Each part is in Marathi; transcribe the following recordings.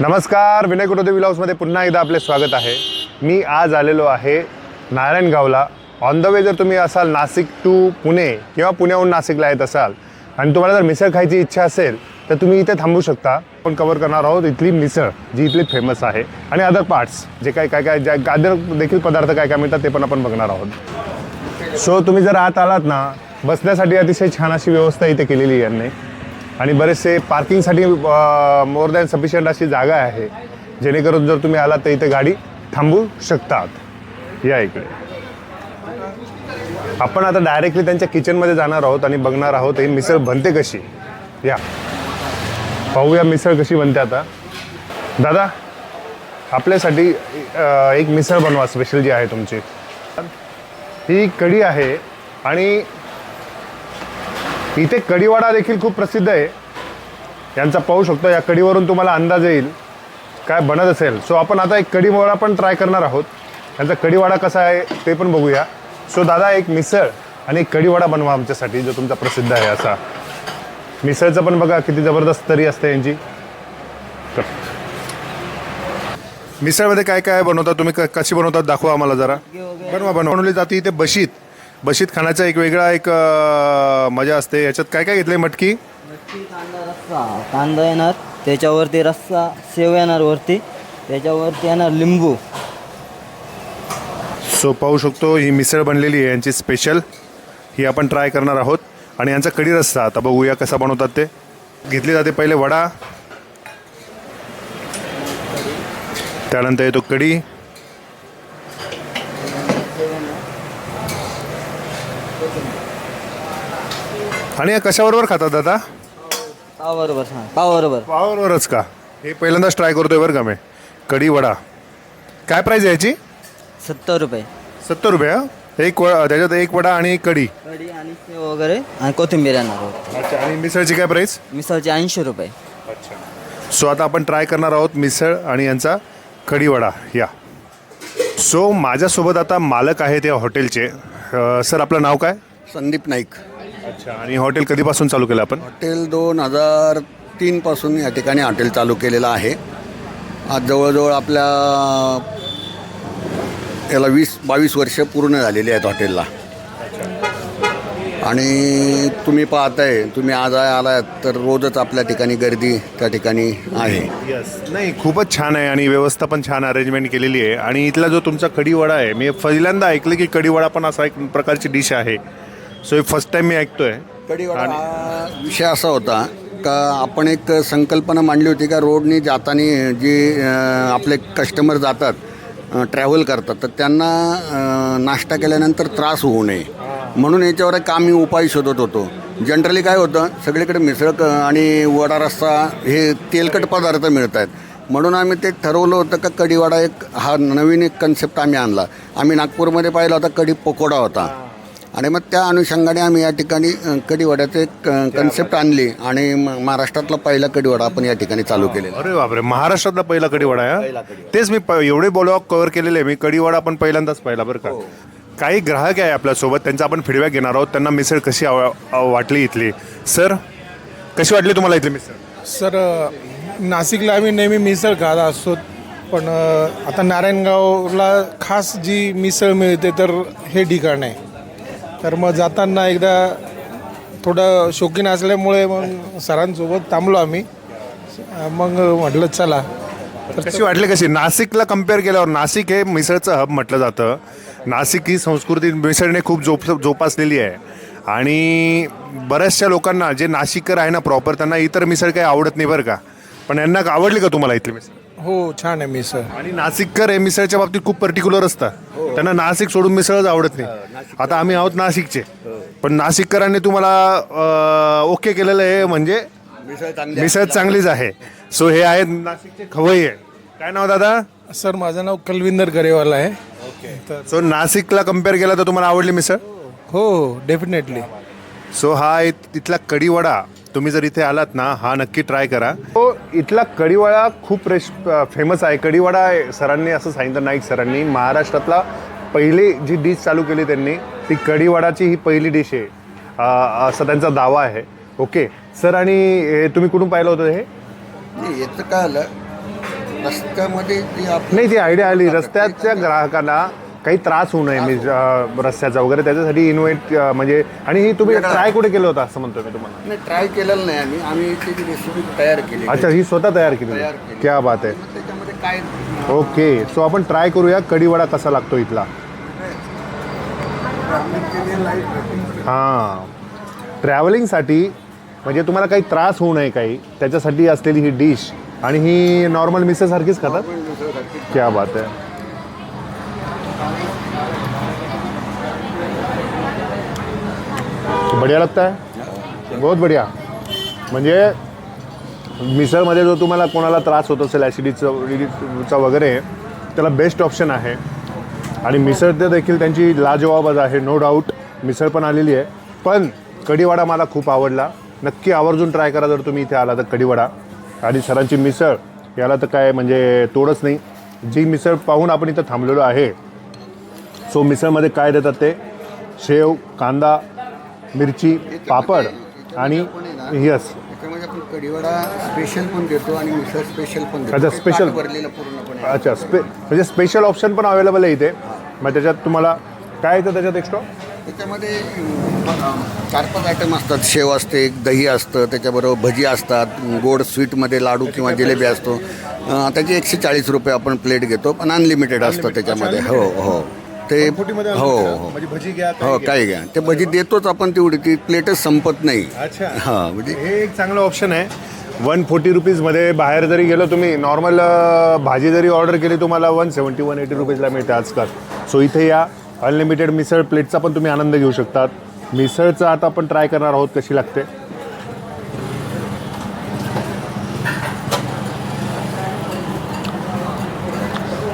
नमस्कार विनय कुटोदे विलाउसमध्ये पुन्हा एकदा आपले स्वागत आहे. मी आज आलेलो आहे नारायणगावला. ऑन द वे जर तुम्ही असाल नाशिक टू पुणे किंवा पुण्याहून नाशिकला येत असाल आणि तुम्हाला जर मिसळ खायची इच्छा असेल तर तुम्ही इथे थांबू शकता. आपण कवर करणार आहोत इथली मिसळ जी इथली फेमस आहे. आणि अदर पार्ट्स जे काय काय काय ज्या अदर देखील पदार्थ काय काय मिळतात ते पण आपण बघणार आहोत. सो तुम्ही जर आत आलात ना बसण्यासाठी अतिशय छान अशी व्यवस्था इथे केलेली आहे यांनी. आणि बरेचसे पार्किंगसाठी मोर दॅन सफिशियंट अशी जागा आहे. जेणेकरून जर तुम्ही आलात तर इथे गाडी थांबू शकतात. या इकडे. आपण आता डायरेक्टली त्यांच्या किचनमध्ये जाणार आहोत आणि बघणार आहोत ही मिसळ बनते कशी. या. पाहूया मिसळ कशी बनते आता. दादा आपल्यासाठी एक मिसळ बनवा स्पेशल जी आहे तुमची. ही कढी आहे आणि इथे कढीवाडा देखील खूप प्रसिद्ध आहे. यांचा पाहू शकतो या कढीवरून तुम्हाला अंदाज येईल काय बनत असेल. सो आपण आता एक कढीवाडा पण ट्राय करणार आहोत. यांचा कढीवाडा कसा आहे ते पण बघूया. सो दादा एक मिसळ आणि एक कढीवाडा बनवा आमच्यासाठी जो तुमचा प्रसिद्ध आहे असा. मिसळचं पण बघा किती जबरदस्त तरी असते यांची. मिसळमध्ये काय काय बनवतात तुम्ही कशी बनवतात दाखवा आम्हाला जरा. बनवा बनवा. बनवली जाते इथे बशीत. बशीत खाण्याचा एक वेगळा एक अं, मजा असते. याच्यात काय काय घेतलंय मटकी? मच्छी, कांदा रस्सा. कांदा येणार त्याच्यावरती रस्सा सेव येणार वरती. त्याच्यावरती येणार लिंबू. सो पाहू शकतो ही मिसळ बनलेली आहे यांची स्पेशल ही आपण ट्राय करणार आहोत. आणि यांचा कढी रस्सा आता बघूया कसा बनवतात ते. घेतली जाते पहिले वडा. त्यानंतर येतो कढी. आणि या कशाबरोबर खातात दादा? पावबरोबर हां. पावबरोबर. पावावरच का? हे पहिल्यांदाच ट्राय करतोय बरं का मी. कढी वडा. काय प्राईज आहे याची? सत्तर रुपये. सत्तर रुपये हा? एक व त्याच्यात एक वडा आणि एक कढी. कढी आणि वगैरे आणि कोथिंबीर येणार. अच्छा आणि मिसळची काय प्राईस मिसळचे ऐंशी रुपये. सो आता आपण ट्राय करणार आहोत मिसळ आणि यांचा कढी वडा. या. सो माझ्यासोबत आता मालक आहेत या हॉटेलचे अ, सर आपलं नाव काय? संदीप नाईक. अच्छा आणि हॉटेल कधीपासून चालू केलं आपण? हॉटेल दोन हजार तीनपासून या ठिकाणी हॉटेल चालू केलेलं आहे. आज जवळजवळ आपल्या याला वीस बावीस वर्ष पूर्ण झालेली आहेत हॉटेलला. आणि तुम्ही पाहताय तुम्ही आज आलात तर रोजच आपल्या ठिकाणी गर्दी त्या ठिकाणी आहे. यस नाही खूपच छान आहे आणि व्यवस्था पण छान अरेंजमेंट केलेली आहे. आणि इथला जो तुमचा कढी वडा आहे मी पहिल्यांदा ऐकलं की कढी वडा पण असा एक प्रकारची डिश आहे. सो हे फर्स्ट टाइम मी ऐकतोय. कढीवडा. हा विषय असा होता का आपण एक संकल्पना मांडली होती का रोडनी जाताना जे अं, आपले कस्टमर जातात ट्रॅव्हल करतात तर त्यांना अं, नाश्ता केल्यानंतर त्रास होऊ नये. म्हणून याच्यावर एक आम्ही उपाय शोधत होतो. जनरली काय होतं सगळीकडे मिसळ क- आणि वडा रस्सा हे तेलकट पदार्थ मिळत आहेत म्हणून आम्ही ते ठरवलं होतं का कढीवाडा एक हा नवीन एक कन्सेप्ट आम्ही आणला. आम्ही नागपूरमध्ये पाहिला होता कढी पकोडा होता. आणि मग त्या अनुषंगाने आम्ही या ठिकाणी एक कन्सेप्ट आणली आणि म- महाराष्ट्रातला पहिला कढीवडा आपण या ठिकाणी चालू केलेला. अरे बापरे महाराष्ट्रातला पहिला कढीवाडा आहे हा? तेच मी प- एवढे ब्लॉग कव्हर केलेले मी कढीवाडा पण पहिल्यांदाच पाहिला बरं का. काही ग्राहक आहे आपल्यासोबत त्यांचा आपण फीडबॅक घेणार आहोत. त्यांना मिसळ कशी वाटली इथली? सर कशी वाटली तुम्हाला इथली मिसळ? सर नाशिकला आम्ही नेहमी मिसळ खात असतो पण आता नारायणगावला खास जी मिसळ मिळते तर हे ठिकाण आहे. तर मग जाताना एकदा थोडं शौकीन असल्यामुळे मग सरांसोबत थांबलो आम्ही. मग म्हटलं चला. तर कशी वाटली कशी? नाशिकला कंपेअर केल्यावर नाशिक हे मिसळचं हब म्हटलं जातं. नाशिक ही संस्कृती मिसळने खूप जोप जोपासलेली आहे. आणि बऱ्याचशा लोकांना जे नाशिककर आहे ना प्रॉपर त्यांना इतर मिसळ काही आवडत नाही बरं का. पण यांना आवडली का तुम्हाला इथली मिसळ? हो छान आहे मिसळ. आणि नाशिककर हे मिसळच्या बाबतीत खूप पर्टिक्युलर असतात. त्यांना नाशिक सोडून मिसळच आवडत नाही. आता आम्ही आहोत नाशिकचे. पण नाशिककरांनी तुम्हाला ओके केलेलं आहे म्हणजे मिसळ चांगलीच आहे. सो हे आहेत नाशिकचे खवई आहे काय नाव दादा? सर माझं नाव कलविंदर गरेवाला आहे. सो नाशिकला कंपेअर केला तर तुम्हाला आवडली मिसळ? हो डेफिनेटली सो हा इत- इथला कढीवडा. तुम्ही जर इथे आलात ना हा नक्की ट्राय करा. तो इथला कढीवडा खूप रेश फेमस आहे. कढीवडा सरांनी असं सांगितलं नाईक सरांनी. महाराष्ट्रातला पहिली जी डिश चालू केली त्यांनी ती कढीवडाची ही पहिली डिश आहे. असं त्यांचा दावा आहे. ओके सर आणि हे तुम्ही कुठून पाहिलं होतं हे? नाही याचं काय आलं? रस्त्यामध्ये जी आप नाही ती आयडिया आली. रस्त्याच्या ग्राहकांना काही त्रास होऊ नये मी रस्त्याचा वगैरे त्याच्यासाठी इन्व्हाइट म्हणजे आणि ही तुम्ही. ट्राय कुठे केलं होतं असं म्हणतो मी तुम्हाला? नाही ट्राय केलेलं नाही आम्ही. आम्ही त्याची रेसिपी तयार केली अच्छा ही स्वतः तयार केली. क्या बात आहे. त्याच्यामध्ये काय? ओके सो आपण ट्राय करूया कढीवडा कसा लागतो इथला. हां. ट्रॅव्हलिंगसाठी म्हणजे तुम्हाला काही त्रास होऊ नये काही त्याच्यासाठी असलेली ही डिश. आणि ही नॉर्मल मिसेसारखीच खातात? क्या बात है बढ़िया लगता है। बहुत बढ़िया। म्हणजे मिसळमध्ये जो तुम्हाला कोणाला त्रास होत असेल ॲसिडीचा वगैरे त्याला बेस्ट ऑप्शन आहे. आणि मिसळ ते देखील त्यांची लाजवाबच आहे नो डाऊट मिसळ पण आलेली आहे. पण कढीवडा मला खूप आवडला. नक्की आवर्जून ट्राय करा जर तुम्ही इथे आला तर कढीवडा. आणि सरांची मिसळ याला तर काय म्हणजे तोडच नाही. जी मिसळ पाहून आपण इथं थांबलेलो आहे सो मिसळमध्ये काय देतात ते? शेव कांदा मिरची पापड आणि यस. त्याच्यामध्ये आपण कढीवडा स्पेशल पण देतो आणि मिसळ स्पेशल पण देतो. अच्छा, ते special. ताट भरलेलं पूर्णपणे. अच्छा स्पे म्हणजे स्पेशल ऑप्शन पण अवेलेबल आहे इथे. मग त्याच्यात तुम्हाला काय येतं त्याच्यात एक्स्ट्रा त्याच्यामध्ये चार पाच आयटम असतात. शेव असते दही असतं त्याच्याबरोबर भजी असतात गोड स्वीटमध्ये लाडू किंवा जिलेबी असतो. अं, त्याचे एकशे चाळीस रुपये आपण प्लेट घेतो. पण अनलिमिटेड असतं त्याच्यामध्ये. हो हो. ते हो हो. म्हणजे भजी घ्या हो काय घ्या. ते भजी देतोच आपण तेवढी ती प्लेटच संपत नाही. अच्छा. हां म्हणजे हे एक चांगलं ऑप्शन आहे. वन फोर्टी रुपीजमध्ये बाहेर जरी गेलो तुम्ही नॉर्मल भाजी जरी ऑर्डर केली तुम्हाला वन सेवन्टी वन एटी रुपीजला मिळते आजकाल. सो इथे या. अनलिमिटेड मिसळ प्लेटचा पण तुम्ही आनंद घेऊ शकतात. मिसळचं आता आपण ट्राय करणार आहोत कशी लागते.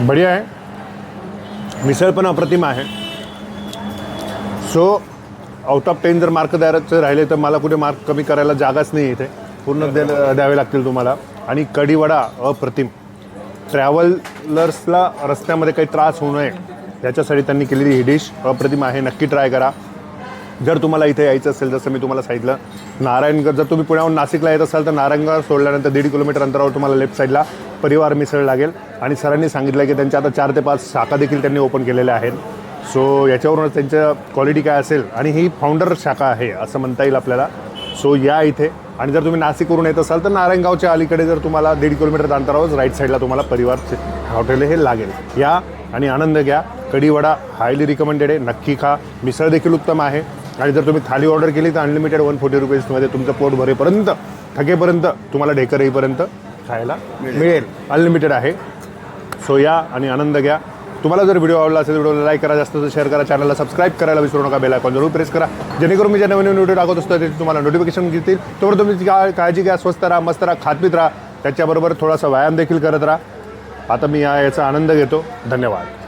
बढिया आहे. मिसळ पण अप्रतिम आहे. सो आउट ऑफ टेन जर मार्क द्यायचं राहिले तर मला कुठे मार्क कमी करायला जागाच नाही इथे. पूर्ण दे द्यावे लागतील तुम्हाला. आणि कढीवडा अप्रतिम. ट्रॅव्हलर्सला रस्त्यामध्ये काही त्रास होऊ नये. याच्यासाठी त्यांनी केलेली ही डिश अप्रतिम आहे. नक्की ट्राय करा. जर तुम्हाला इथे यायचं असेल जसं मी तुम्हाला सांगितलं नारायणगड जर तुम्ही पुण्याहून नाशिकला येत असाल तर नारायणगड सोडल्यानंतर दीड किलोमीटर अंतरावर तुम्हाला लेफ्ट साईडला परिवार मिसळ लागेल. आणि सरांनी सांगितलं की त्यांच्या आता चार ते पाच शाखा देखील त्यांनी ओपन केलेल्या आहेत. सो याच्यावरूनच त्यांचं क्वालिटी काय असेल आणि ही फाउंडर शाखा आहे असं म्हणता येईल आपल्याला. सो या इथे. आणि जर तुम्ही नाशिकवरून येत असाल तर नारायणगावच्या अलीकडे जर तुम्हाला दीड किलोमीटर अंतरावर राईट साईडला तुम्हाला परिवारचे हॉटेल हे लागेल. या आणि आनंद घ्या. कढीवडा हायली रिकमेंडेड आहे. नक्की खा. मिसळ देखील उत्तम आहे. आणि जर तुम्ही थाली ऑर्डर केली तर अनलिमिटेड वन फोर्टी रुपीजमध्ये तुमचं पोट भरेपर्यंत थकेपर्यंत तुम्हाला ढेकर येईपर्यंत खायला मिळेल. अनलिमिटेड आहे. सो या आणि आनंद घ्या. तुम्हाला जर व्हिडिओ आवडला असेल व्हिडिओला लाईक करा जास्त शेअर करा चॅनलला सबस्क्राईब करायला विसरू नका बेल आयकॉन जरूर प्रेस करा. जेणेकरून मी जे नवीन नवीन व्हिडिओ टाकत असतो त्याची तुम्हाला नोटिफिकेशन घेतील तेवढं तुम्ही काळजी घ्या स्वस्त राहा मस्त राहा खातपीत राहा. त्याच्याबरोबर थोडासा व्यायाम देखील करत राहा. आता मी या याचा आनंद घेतो. धन्यवाद.